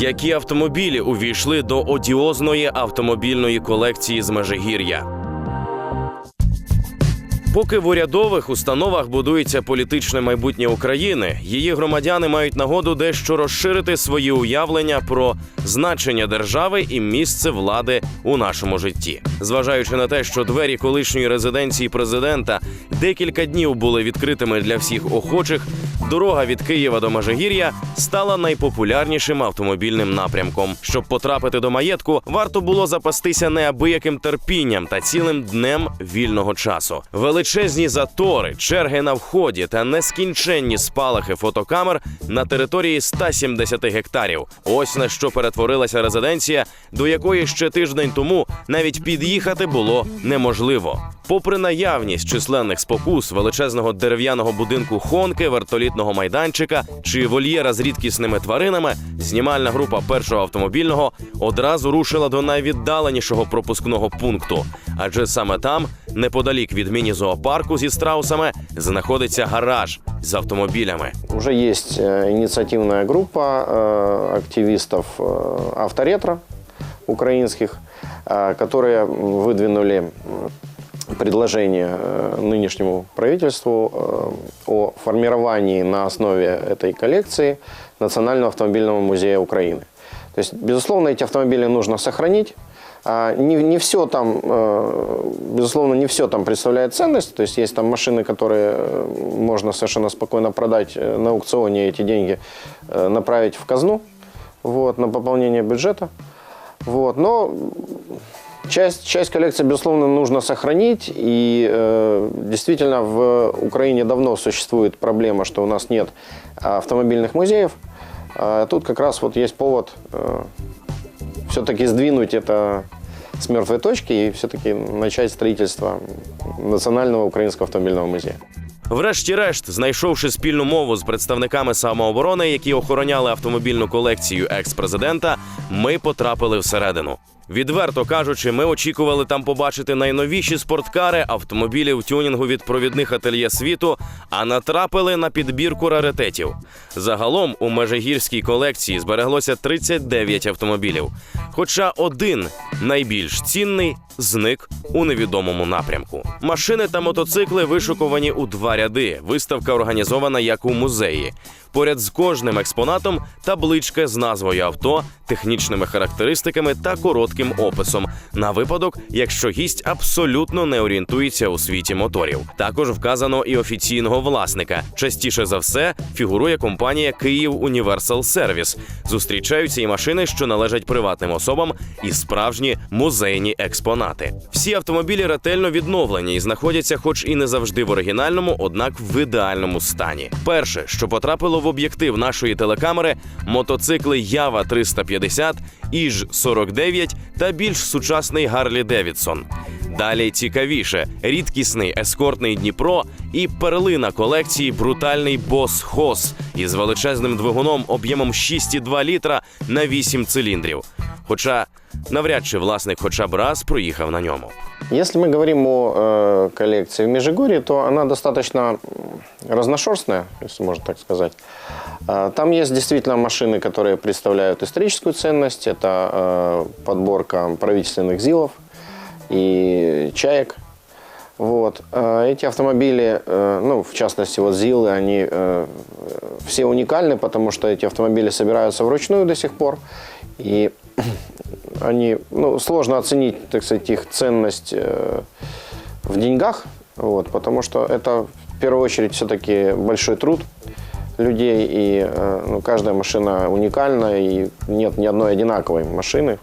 Які автомобілі увійшли до одіозної автомобільної колекції з Межигір'я? Поки в урядових установах будується політичне майбутнє України, її громадяни мають нагоду дещо розширити свої уявлення про значення держави і місце влади у нашому житті. Зважаючи на те, що двері колишньої резиденції президента декілька днів були відкритими для всіх охочих, дорога від Києва до Межигір'я стала найпопулярнішим автомобільним напрямком. Щоб потрапити до маєтку, варто було запастися неабияким терпінням та цілим днем вільного часу. Величезні затори, черги на вході та нескінченні спалахи фотокамер на території 170 гектарів. Ось на що перетворилася резиденція, до якої ще тиждень тому навіть під'їхати було неможливо. Попри наявність численних спокус, величезного дерев'яного будинку Хонки, вертолітного майданчика чи вольєра з рідкісними тваринами, знімальна група першого автомобільного одразу рушила до найвіддаленішого пропускного пункту. Адже саме там, неподалік від міні-зоопарку зі страусами, знаходиться гараж з автомобілями. Уже есть э, инициативная группа э, активистов э, авторетро украинских, э, которые выдвинули м, предложение э, нынешнему правительству э, о формировании на основе этой коллекции Национального автомобильного музея Украины. То есть, безусловно, эти автомобили нужно сохранить. А Не, не все там, э, безусловно, не все там представляет ценность. То есть есть там машины, которые э, можно совершенно спокойно продать э, на аукционе, эти деньги направить в казну вот, на пополнение бюджета. Вот. Но часть, часть коллекции, безусловно, нужно сохранить. И э, действительно в Украине давно существует проблема, что у нас нет автомобильных музеев. А тут как раз вот есть повод э, все-таки сдвинуть это с мертвой точки и все-таки начать строительство Национального украинского автомобильного музея. Врешті-решт, знайшовши спільну мову з представниками самооборони, які охороняли автомобільну колекцію екс-президента, ми потрапили всередину. Відверто кажучи, ми очікували там побачити найновіші спорткари, автомобілі в тюнінгу від провідних ательє світу, а натрапили на підбірку раритетів. Загалом у межигірській колекції збереглося 39 автомобілів. Хоча один найбільш цінний зник у невідомому напрямку. Машини та мотоцикли вишукувані у два ряди. Виставка організована як у музеї. Поряд з кожним експонатом табличка з назвою авто, технічними характеристиками та коротким описом на випадок, якщо гість абсолютно не орієнтується у світі моторів. Також вказано і офіційного власника. Частіше за все фігурує компанія Київ Універсал Сервіс. Зустрічаються і машини, що належать приватним особам, і справжні музейні експонати. Всі автомобілі ретельно відновлені і знаходяться, хоч і не завжди в оригінальному, однак в ідеальному стані. Перше, що потрапило в об'єктив нашої телекамери, мотоцикли Ява 350, Іж 49 та більш сучасний Гарлі Девідсон. Далі цікавіше: рідкісний ескортний Дніпро і перлина колекції брутальний бос Хос із величезним двигуном об'ємом 6,2 літра на 8 циліндрів. Хоча навряд чи власник хоча б раз проїхав на ньому. Если мы говорим о э, коллекции в Межигорье, то она достаточно м, разношерстная, если можно так сказать. А, Там есть действительно машины, которые представляют историческую ценность. Это э, подборка правительственных ЗИЛов и чаек. Вот. А Эти автомобили, э, ну, в частности, вот ЗИЛы, они э, все уникальны, потому что эти автомобили собираются вручную до сих пор. И они, ну, сложно оценить, так сказать, их ценность э, в деньгах, вот, потому что это в первую очередь все-таки большой труд людей, и э, ну, каждая машина уникальна, и нет ни одной одинаковой машины,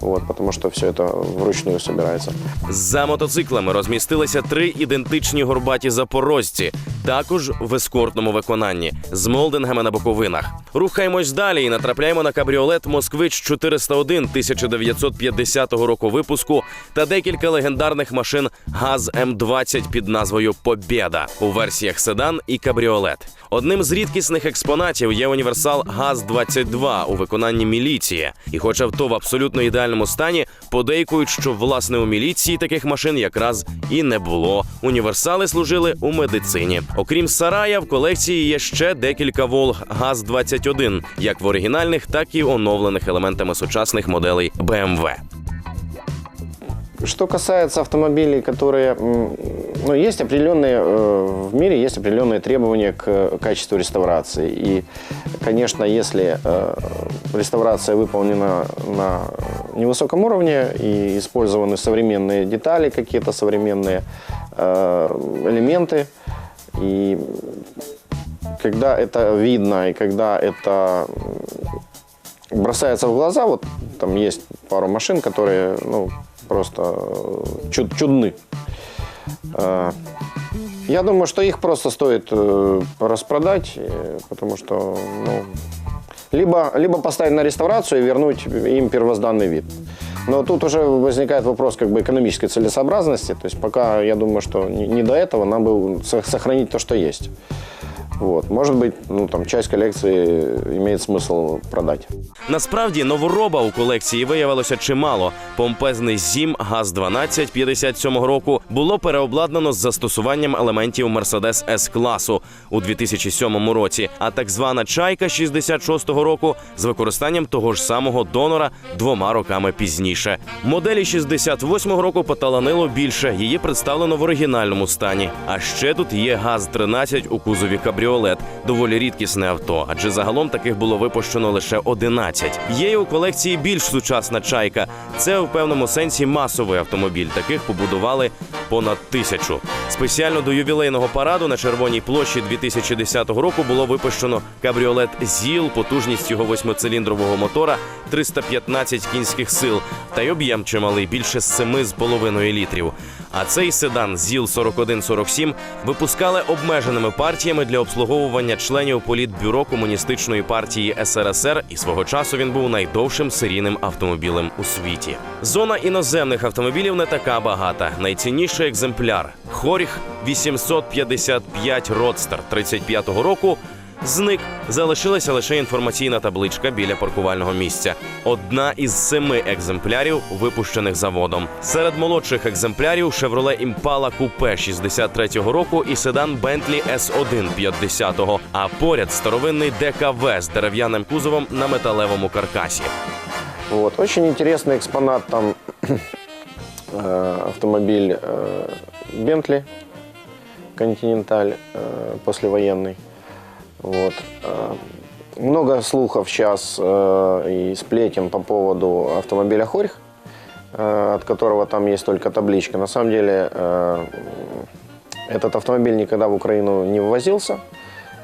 вот, потому что все это вручную собирается. За мотоциклами розмістилися три ідентичні горбаті запорожці, також в ескортному виконанні з молдингами на боковинах. Рухаємось далі і натрапляємо на кабріолет Москвич 401 1950 року випуску та декілька легендарних машин ГАЗ М20 під назвою Побєда у версіях седан і кабріолет. Одним з рідкісних експонатів є універсал ГАЗ-22 у виконанні міліції. І хоч авто в абсолютно ідеальному стані, подейкують, що власне у міліції таких машин якраз і не було. Універсали служили у медицині. Окрім сарая, в колекції є ще декілька Волг ГАЗ-21, як в оригінальних, так і оновлених елементами сучасних моделей BMW. Что касается автомобилей, которые, ну, есть определенные э, в мире есть определенные требования к качеству реставрации. И, конечно, если э, реставрация выполнена на невысоком уровне и использованы современные детали, какие-то современные э, элементы, и когда это видно и когда это бросается в глаза, вот там есть пару машин, которые ну, просто э, чуд- чудны. Э, Я думаю, что их просто стоит э, распродать, потому что ну, либо, либо поставить на реставрацию и вернуть им первозданный вид. Но тут уже возникает вопрос как бы экономической целесообразности. То есть пока я думаю, что не, не до этого нам бы со- сохранить то, что есть. Вот. Может быть, ну, там, часть коллекции имеет смысл продать. Насправді новороба у колекції виявилося чимало. Помпезний зім ГАЗ-12 57-го року було переобладнано з застосуванням елементів Mercedes s класу у 2007 році, а так звана чайка 66-го року з використанням того ж самого донора двома роками пізніше. Моделі 68-го року поталанило більше. Її представлено в оригінальному стані. А ще тут є ГАЗ-13 у кузові кабріолет, доволі рідкісне авто, адже загалом таких було випущено лише 11. Є й у колекції більш сучасна чайка. Це в певному сенсі масовий автомобіль. Таких побудували понад тисячу. Спеціально до ювілейного параду на червоній площі 2010 року було випущено кабріолет ЗІЛ, потужність його восьмициліндрового мотора 315 кінських сил та й об'єм чималий більше 7,5 літрів. А цей седан ЗІЛ 4147 випускали обмеженими партіями для обслуговування членів політбюро комуністичної партії СРСР, і свого часу він був найдовшим серійним автомобілем у світі. Зона іноземних автомобілів не така багата. Найцінніший екземпляр Хоріх 855 Родстер 35-го року Зник залишилася лише інформаційна табличка біля паркувального місця. Одна із семи екземплярів, випущених заводом. Серед молодших екземплярів Chevrolet Impala Coupe 63-го року і седан Bentley S1 50-го, а поряд старовинний ДКВ з дерев'яним кузовом на металевому каркасі. Вот. Очень интересный экспонат там э, автомобиль э, Bentley Continental э, послевоенный. Вот. Э, много слухов сейчас э, и сплетен по поводу автомобиля Хорьх, э, от которого там есть только табличка. На самом деле этот автомобиль никогда в Украину не ввозился.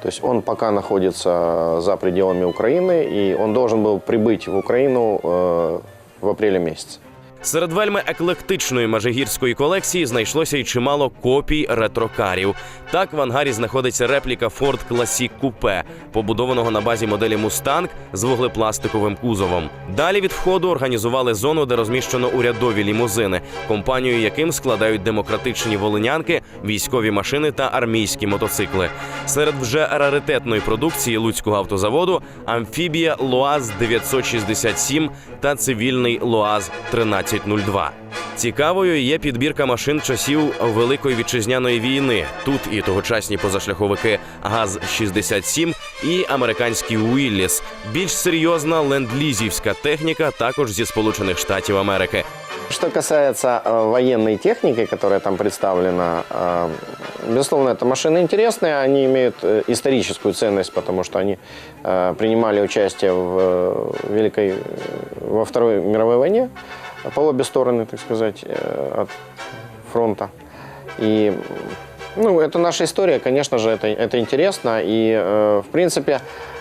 То есть он пока находится за пределами Украины, и он должен был прибыть в Украину в апреле месяце. Серед вельми еклектичної межигірської колекції знайшлося й чимало копій ретрокарів. Так в ангарі знаходиться репліка Ford Classic Coupe, побудованого на базі моделі Mustang з вуглепластиковим кузовом. Далі від входу організували зону, де розміщено урядові лімузини, компанію яким складають демократичні волинянки, військові машини та армійські мотоцикли. Серед вже раритетної продукції Луцького автозаводу амфібія ЛОАЗ 967 та цивільний ЛОАЗ 1302. Цікавою є підбірка машин часів Великої вітчизняної війни. Тут і тогочасні позашляховики ГАЗ-67 і американський Уілліс. Більш серйозна ленд-лізівська техніка, також зі Сполучених Штатів Америки. Что касается э, военной техники, которая там представлена, э, безусловно, это машины интересные, они имеют э, историческую ценность, потому что они э, принимали участие в э, Великой, э, во Второй мировой войне По обе стороны, так сказать, э, от фронта. И ну, это наша история, конечно же, это, это интересно. И, э, в принципе,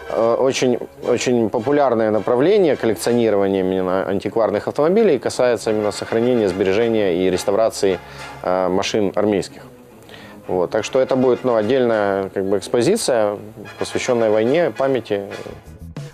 э, очень, очень популярное направление коллекционирования именно антикварных автомобилей касается именно сохранения, сбережения и реставрации э, машин армейских. Вот, так что это будет ну, отдельная как бы, экспозиция, посвященная войне, памяти.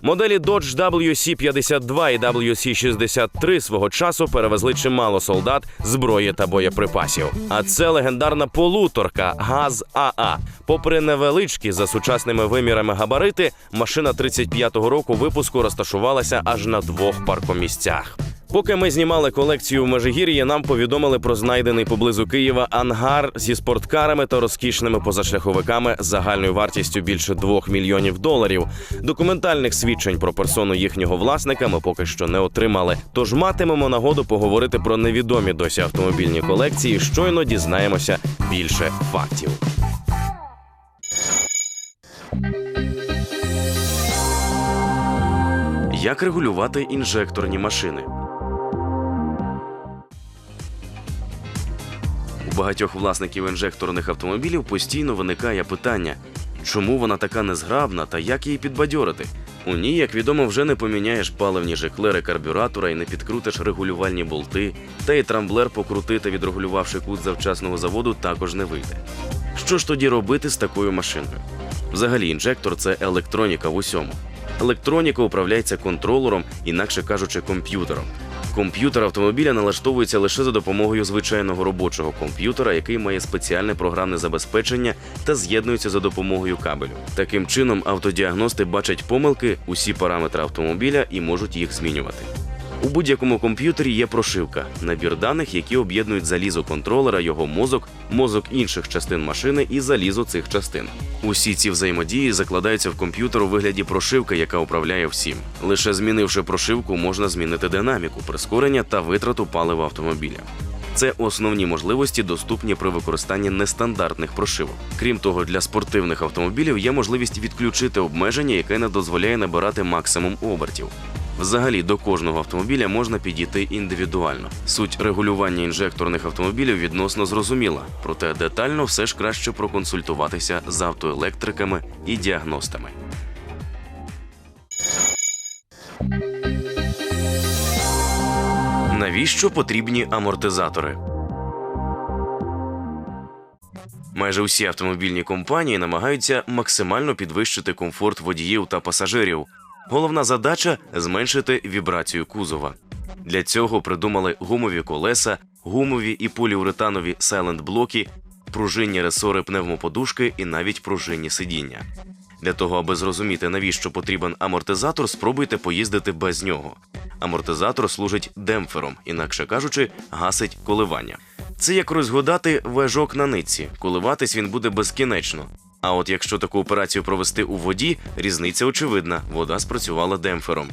Моделі Dodge WC-52 і WC-63 свого часу перевезли чимало солдат, зброї та боєприпасів. А це легендарна полуторка ГАЗ АА. Попри невеличкі за сучасними вимірами габарити, машина 35-го року випуску розташувалася аж на двох паркомісцях. Поки ми знімали колекцію в Межигір'ї, нам повідомили про знайдений поблизу Києва ангар зі спорткарами та розкішними позашляховиками загальною вартістю більше 2 мільйонів доларів. Документальних свідчень про персону їхнього власника ми поки що не отримали. Тож матимемо нагоду поговорити про невідомі досі автомобільні колекції. Щойно дізнаємося більше фактів. Як регулювати інжекторні машини? У багатьох власників інжекторних автомобілів постійно виникає питання, чому вона така незграбна та як її підбадьорити. У ній, як відомо, вже не поміняєш паливні жиклери карбюратора і не підкрутиш регулювальні болти, та й трамблер покрутити, відрегулювавши кут завчасного заводу, також не вийде. Що ж тоді робити з такою машиною? Взагалі, інжектор це електроніка в усьому. Електроніка управляється контролером, інакше кажучи, комп'ютером. Комп'ютер автомобіля налаштовується лише за допомогою звичайного робочого комп'ютера, який має спеціальне програмне забезпечення та з'єднується за допомогою кабелю. Таким чином, автодіагности бачать помилки, усі параметри автомобіля і можуть їх змінювати. У будь-якому комп'ютері є прошивка, набір даних, які об'єднують залізо контролера, його мозок, мозок інших частин машини і залізо цих частин. Усі ці взаємодії закладаються в комп'ютер у вигляді прошивки, яка управляє всім. Лише змінивши прошивку, можна змінити динаміку, прискорення та витрату палива автомобіля. Це основні можливості, доступні при використанні нестандартних прошивок. Крім того, для спортивних автомобілів є можливість відключити обмеження, яке не дозволяє набирати максимум обертів. Взагалі до кожного автомобіля можна підійти індивідуально. Суть регулювання інжекторних автомобілів відносно зрозуміла, проте детально все ж краще проконсультуватися з автоелектриками і діагностами. Навіщо потрібні амортизатори? Майже усі автомобільні компанії намагаються максимально підвищити комфорт водіїв та пасажирів. Головна задача зменшити вібрацію кузова. Для цього придумали гумові колеса, гумові і поліуретанові сайлент-блоки, пружинні ресори пневмоподушки і навіть пружинні сидіння. Для того, аби зрозуміти, навіщо потрібен амортизатор, спробуйте поїздити без нього. Амортизатор служить демпфером, інакше кажучи, гасить коливання. Це як розгадати вежок на нитці. Коливатись він буде безкінечно. А от якщо таку операцію провести у воді, різниця очевидна. Вода спрацювала демпфером.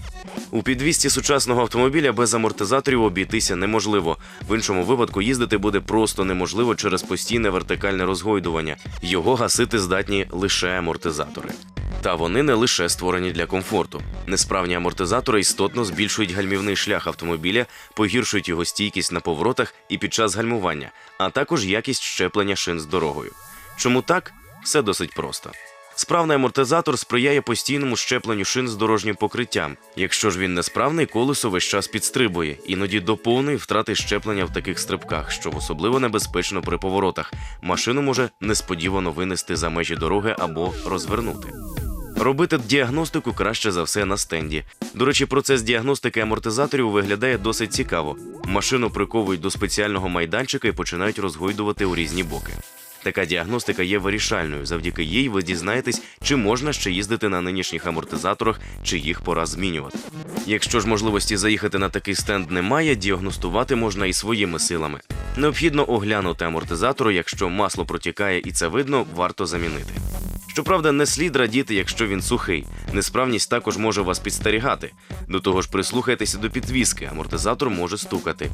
У підвісті сучасного автомобіля без амортизаторів обійтися неможливо. В іншому випадку їздити буде просто неможливо через постійне вертикальне розгойдування. Його гасити здатні лише амортизатори. Та вони не лише створені для комфорту. Несправні амортизатори істотно збільшують гальмівний шлях автомобіля, погіршують його стійкість на поворотах і під час гальмування, а також якість щеплення шин з дорогою. Чому так? Все досить просто. Справний амортизатор сприяє постійному щепленню шин з дорожнім покриттям. Якщо ж він несправний, колесо весь час підстрибує, іноді до повної втрати щеплення в таких стрибках, що особливо небезпечно при поворотах. Машину може несподівано винести за межі дороги або розвернути. Робити діагностику краще за все на стенді. До речі, процес діагностики амортизаторів виглядає досить цікаво. Машину приковують до спеціального майданчика і починають розгойдувати у різні боки. Така діагностика є вирішальною. Завдяки їй ви дізнаєтесь, чи можна ще їздити на нинішніх амортизаторах, чи їх пора змінювати. Якщо ж можливості заїхати на такий стенд немає, діагностувати можна і своїми силами. Необхідно оглянути амортизатори, якщо масло протікає і це видно, варто замінити. Щоправда, не слід радіти, якщо він сухий. Несправність також може вас підстерігати. До того ж, прислухайтеся до підвіски, амортизатор може стукати.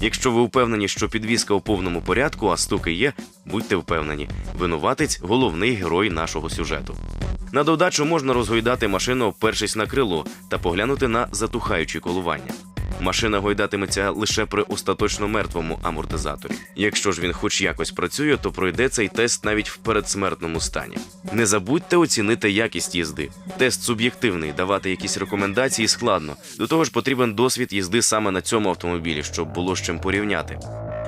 Якщо ви впевнені, що підвіска у повному порядку, а стуки є, будьте впевнені, винуватець головний герой нашого сюжету. На додачу можна розгойдати машину, опершись на крило, та поглянути на затухаючі колування. Машина гойдатиметься лише при остаточно мертвому амортизаторі. Якщо ж він хоч якось працює, то пройде цей тест навіть в передсмертному стані. Не забудьте оцінити якість їзди. Тест суб'єктивний, давати якісь рекомендації складно. До того ж, потрібен досвід їзди саме на цьому автомобілі, щоб було з чим порівняти.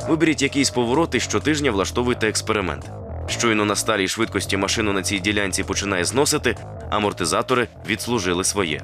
Виберіть якийсь поворот і щотижня влаштовуйте експеримент. Щойно на сталій швидкості машину на цій ділянці починає зносити, амортизатори відслужили своє.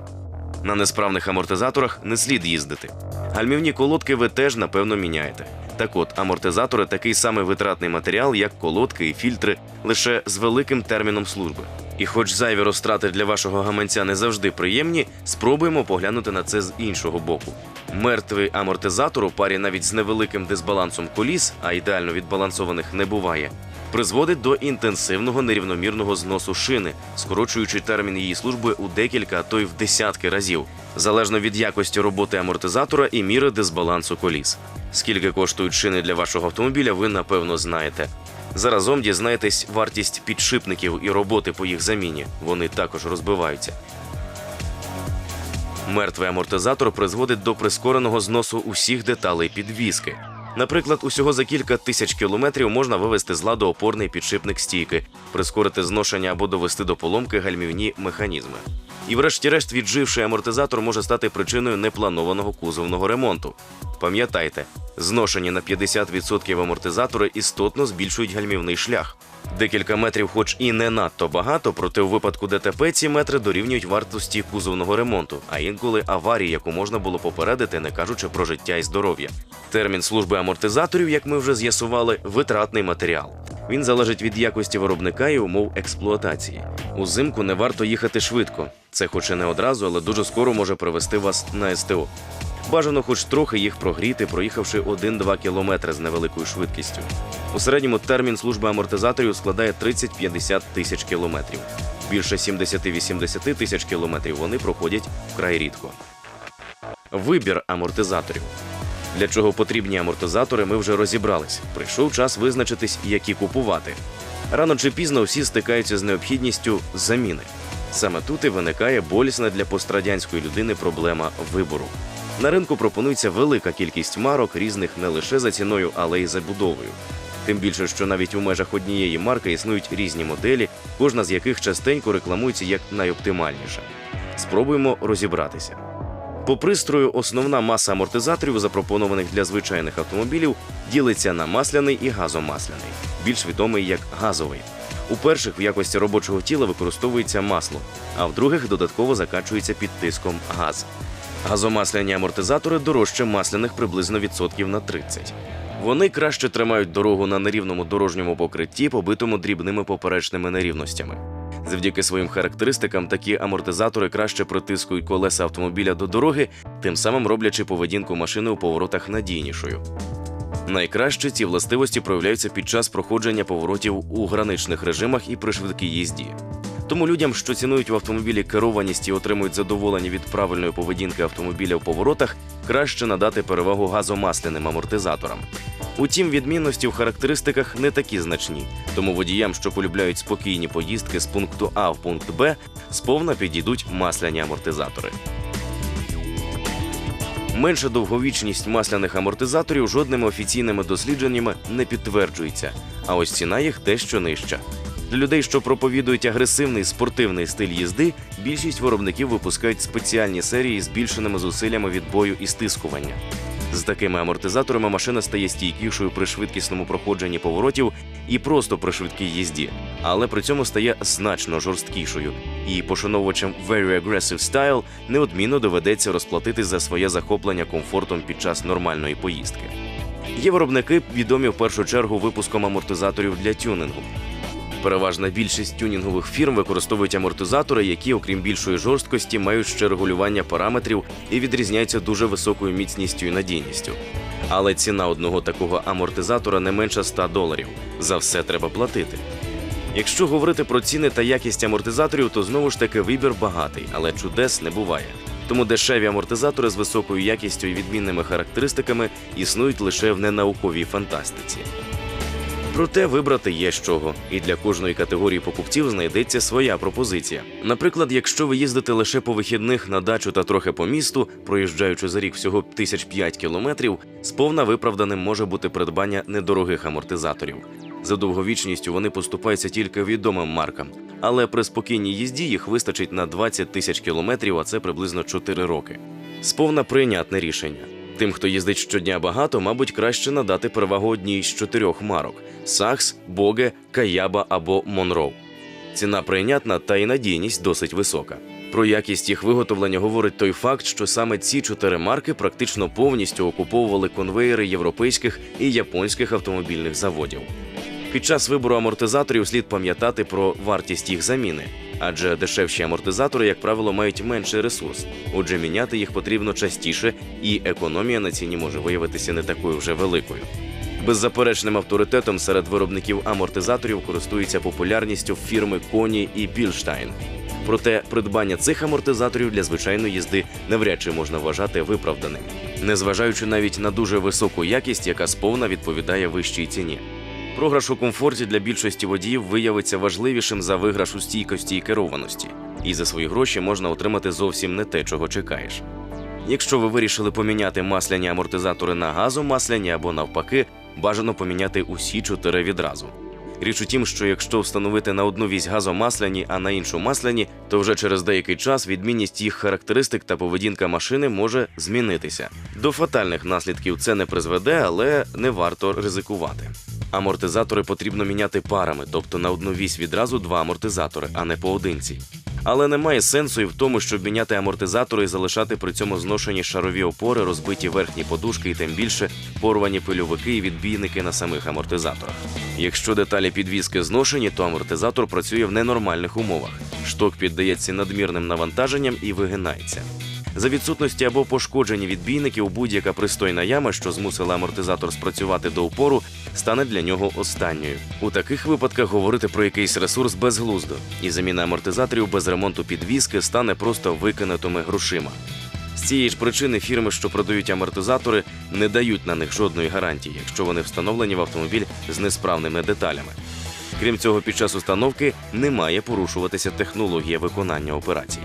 На несправних амортизаторах не слід їздити. Гальмівні колодки ви теж напевно міняєте. Так от, амортизатори такий самий витратний матеріал, як колодки і фільтри, лише з великим терміном служби. І хоч зайві розтрати для вашого гаманця не завжди приємні, спробуємо поглянути на це з іншого боку. Мертвий амортизатор у парі навіть з невеликим дисбалансом коліс, а ідеально відбалансованих не буває, призводить до інтенсивного нерівномірного зносу шини, скорочуючи термін її служби у декілька, а то й в десятки разів, залежно від якості роботи амортизатора і міри дисбалансу коліс. Скільки коштують шини для вашого автомобіля, ви напевно знаєте. Заразом дізнаєтесь вартість підшипників і роботи по їх заміні. Вони також розбиваються. Мертвий амортизатор призводить до прискореного зносу усіх деталей підвіски. Наприклад, усього за кілька тисяч кілометрів можна вивести з ладу опорний підшипник стійки, прискорити зношення або довести до поломки гальмівні механізми. І, врешті-решт, відживший амортизатор може стати причиною непланованого кузовного ремонту. Пам'ятайте, зношені на 50% амортизатори істотно збільшують гальмівний шлях. Декілька метрів, хоч і не надто багато, проте у випадку ДТП ці метри дорівнюють вартості кузовного ремонту, а інколи аварії, яку можна було попередити, не кажучи про життя і здоров'я. Термін служби амортизаторів, як ми вже з'ясували, витратний матеріал. Він залежить від якості виробника і умов експлуатації. Узимку не варто їхати швидко. Це, хоч і не одразу, але дуже скоро може привести вас на СТО. Бажано хоч трохи їх прогріти, проїхавши 1-2 кілометри з невеликою швидкістю. У середньому термін служби амортизаторів складає 30-50 тисяч кілометрів. Більше 70-80 тисяч кілометрів вони проходять вкрай рідко. Вибір амортизаторів. Для чого потрібні амортизатори, ми вже розібрались. Прийшов час визначитись, які купувати. Рано чи пізно всі стикаються з необхідністю заміни. Саме тут і виникає болісна для пострадянської людини проблема вибору. На ринку пропонується велика кількість марок різних не лише за ціною, але й за будовою. Тим більше, що навіть у межах однієї марки існують різні моделі, кожна з яких частенько рекламується як найоптимальніша. Спробуємо розібратися. По пристрою основна маса амортизаторів, запропонованих для звичайних автомобілів, ділиться на масляний і газомасляний, більш відомий як газовий. У перших в якості робочого тіла використовується масло, а в других додатково закачується під тиском газ. Газомасляні амортизатори дорожче масляних приблизно відсотків на 30. Вони краще тримають дорогу на нерівному дорожньому покритті, побитому дрібними поперечними нерівностями. Завдяки своїм характеристикам такі амортизатори краще притискують колеса автомобіля до дороги, тим самим роблячи поведінку машини у поворотах надійнішою. Найкраще ці властивості проявляються під час проходження поворотів у граничних режимах і при швидкій їзді. Тому людям, що цінують в автомобілі керованість і отримують задоволення від правильної поведінки автомобіля в поворотах, краще надати перевагу газомасляним амортизаторам. Утім, відмінності в характеристиках не такі значні, тому водіям, що полюбляють спокійні поїздки з пункту А в пункт Б, сповна підійдуть масляні амортизатори. Менша довговічність масляних амортизаторів жодними офіційними дослідженнями не підтверджується, а ось ціна їх дещо нижча. Для людей, що проповідують агресивний спортивний стиль їзди, більшість виробників випускають спеціальні серії з збільшеними зусиллями відбою і стискування. З такими амортизаторами машина стає стійкішою при швидкісному проходженні поворотів і просто при швидкій їзді, але при цьому стає значно жорсткішою. І пошановувачам Very Aggressive Style неодмінно доведеться розплатитись за своє захоплення комфортом під час нормальної поїздки. Є виробники, відомі в першу чергу випуском амортизаторів для тюнингу. Переважна більшість тюнінгових фірм використовують амортизатори, які, окрім більшої жорсткості, мають ще регулювання параметрів і відрізняються дуже високою міцністю і надійністю. Але ціна одного такого амортизатора не менше 100 доларів. За все треба платити. Якщо говорити про ціни та якість амортизаторів, то знову ж таки вибір багатий, але чудес не буває. Тому дешеві амортизатори з високою якістю і відмінними характеристиками існують лише в ненауковій фантастиці. Проте вибрати є з чого, і для кожної категорії покупців знайдеться своя пропозиція. Наприклад, якщо ви їздите лише по вихідних на дачу та трохи по місту, проїжджаючи за рік всього тисяч п'ять кілометрів, сповна виправданим може бути придбання недорогих амортизаторів. За довговічністю вони поступаються тільки відомим маркам, але при спокійній їзді їх вистачить на 20 тисяч кілометрів, а це приблизно 4 роки. Сповна прийнятне рішення. Тим, хто їздить щодня багато, мабуть, краще надати перевагу одній з чотирьох марок: Сакс, Боге, Каяба або Монроу. Ціна прийнятна та й надійність досить висока. Про якість їх виготовлення говорить той факт, що саме ці чотири марки практично повністю окуповували конвеєри європейських і японських автомобільних заводів. Під час вибору амортизаторів слід пам'ятати про вартість їх заміни, адже дешевші амортизатори, як правило, мають менший ресурс. Отже, міняти їх потрібно частіше, і економія на ціні може виявитися не такою вже великою. Беззаперечним авторитетом серед виробників амортизаторів користується популярністю фірми Коні і Більштайн. Проте придбання цих амортизаторів для звичайної їзди навряд чи можна вважати виправданим, незважаючи навіть на дуже високу якість, яка сповна відповідає вищій ціні. Програш у комфорті для більшості водіїв виявиться важливішим за виграш у стійкості і керованості, і за свої гроші можна отримати зовсім не те, чого чекаєш. Якщо ви вирішили поміняти масляні амортизатори на газомасляні або навпаки, бажано поміняти усі чотири відразу. Річ у тім, що якщо встановити на одну вісь газомасляні, а на іншу масляні, то вже через деякий час відмінність їх характеристик та поведінка машини може змінитися. До фатальних наслідків це не призведе, але не варто ризикувати. Амортизатори потрібно міняти парами, тобто на одну вісь відразу два амортизатори, а не поодинці. Але немає сенсу і в тому, щоб міняти амортизатори і залишати при цьому зношені шарові опори, розбиті верхні подушки і тим більше порвані пильовики і відбійники на самих амортизаторах. Якщо деталі підвіски зношені, то амортизатор працює в ненормальних умовах. Шток піддається надмірним навантаженням і вигинається. За відсутності або пошкодження відбійників будь-яка пристойна яма, що змусила амортизатор спрацювати до упору, стане для нього останньою. У таких випадках говорити про якийсь ресурс безглуздо, і заміна амортизаторів без ремонту підвіски стане просто викинутими грошима. З цієї ж причини фірми, що продають амортизатори, не дають на них жодної гарантії, якщо вони встановлені в автомобіль з несправними деталями. Крім цього, під час установки не має порушуватися технологія виконання операції.